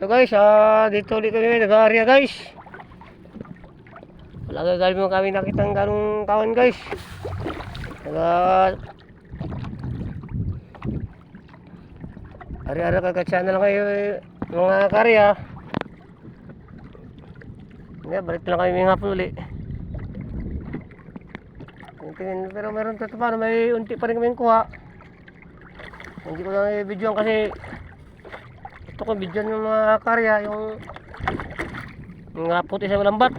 Ito guys, ah, dito ulit kami nag-area guys. Wala gagal mo kami nakita ng ganong kawan guys. Naga... Na lang kayo eh, mga karya. Hindi, balik lang kami ng hapon ulit. Tingin, pero meron to paano may unti pa rin kaming kuha. Hindi ko lang i-video kasi ito ko video ng mga karya yung mga puti sa walang bat.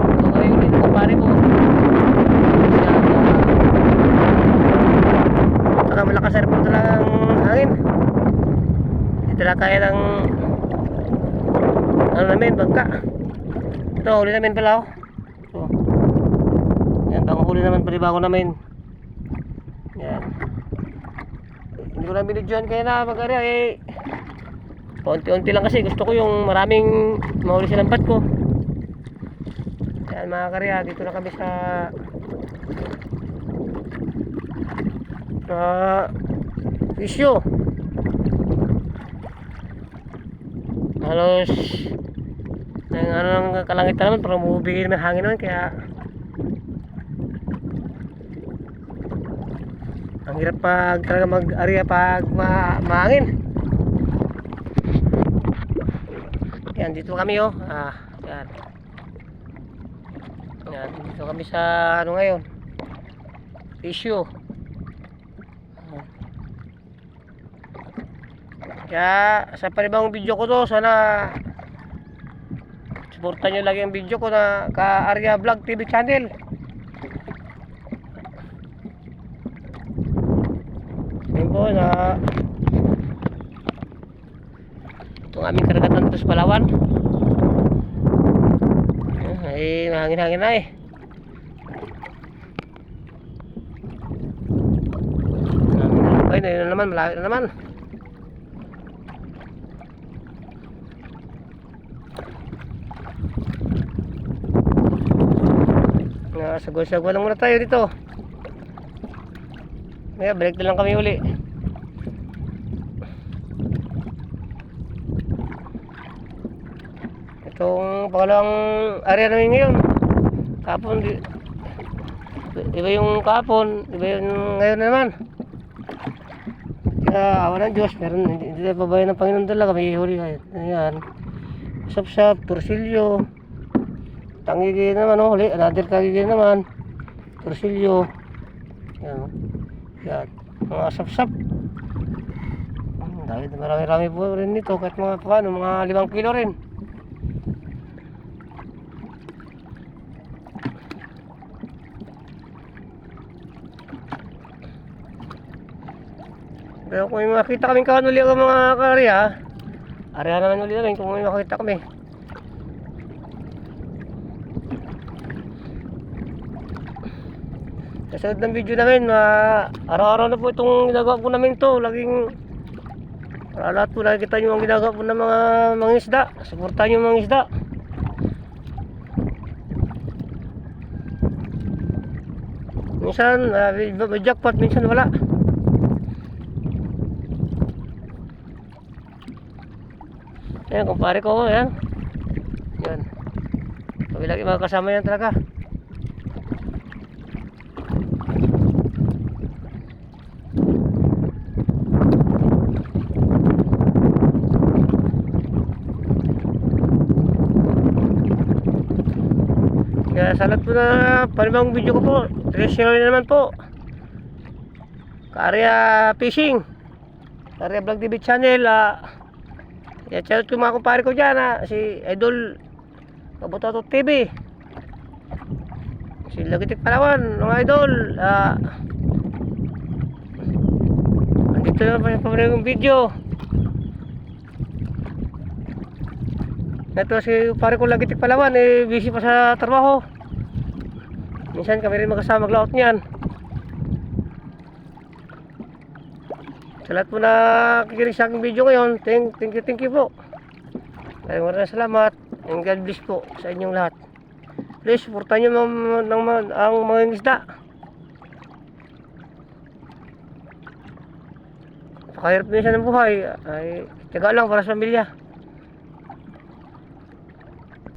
Ito kayo dito ko pare ko. Saka malakas rin po talagang hangin. Hindi talaga kaya ng ano namin, bangka. Ito, huli namin pala oh. Yan, panghuli naman panibago namin. Yan. Ko na binidyohan kaya na mag-area eh. Paunti-unti lang kasi gusto ko yung maraming mahuli sa lambat ko. Yan mga karya, dito na kami sa sa isyo. Halos ng ano ng kalangitan naman parang bumibigay naman hangin naman kaya ang hirap pag talaga mag-area pag ma mahangin yan dito kami oh. Ah yan. Yan dito kami sa ano ngayon? Issue. Kaya sa panibang video ko to sana suportan nyo lagi ang video ko na ka Arya Vlog TV channel Na itong aming karagatan dito sa Palawan. Ay mahangin-hangin na eh. Ay na na naman malapit na naman. Na sagwa-sagwa lang muna tayo dito. Kaya balik na lang kami uli itong pangalawang area namin ngayon. Kapon iba yung kapon iba yung ngayon naman. Kaya awa ng Diyos meron hindi, hindi tayo pabayan ng Panginoon talaga may huli kayo ayan. Sapsap, torsilyo. Tangigi naman oh, huli another tangigi naman. Torsilyo. Yan oh. yan mga sapsap dahil marami-rami po rin nito kahit mga paano mga limang kilo rin pero kung makita kaming kahan uli ang mga karya area naman uli namin kung may makita kami Kasunod ng video namin, uh, araw-araw na po itong ginagawa po namin to. Laging, para lahat po nakikita nyo ang ginagawa po ng mga mga isda. Suportahan nyo mga isda. Minsan, uh, may jackpot, minsan wala. Ayan, kumpare ko, ayan. Yan. Kami lagi mga kasama yan talaga. Kaya salat po na panibang video ko po. Treasure na naman po. Karya Fishing. Karya Vlog TV Channel. Uh, kaya shout ko mga kumpare ko dyan. ah. si Idol Kabutoto TV. Si Lagitik Palawan. Mga idol. Uh, andito na pa yung pamarang video. Ito si pare ko Lagitik Palawan. Eh, busy pa sa trabaho. Minsan kami rin magkasama maglaot niyan. Sa lahat po na kikinig sa aking video ngayon, thank, thank you, thank you po. Maraming maraming salamat and God bless po sa inyong lahat. Please, supportan nyo ng, ng, ng, ang mga isda. napakahirap minsan ng buhay. Ay, tiyaga lang para sa pamilya.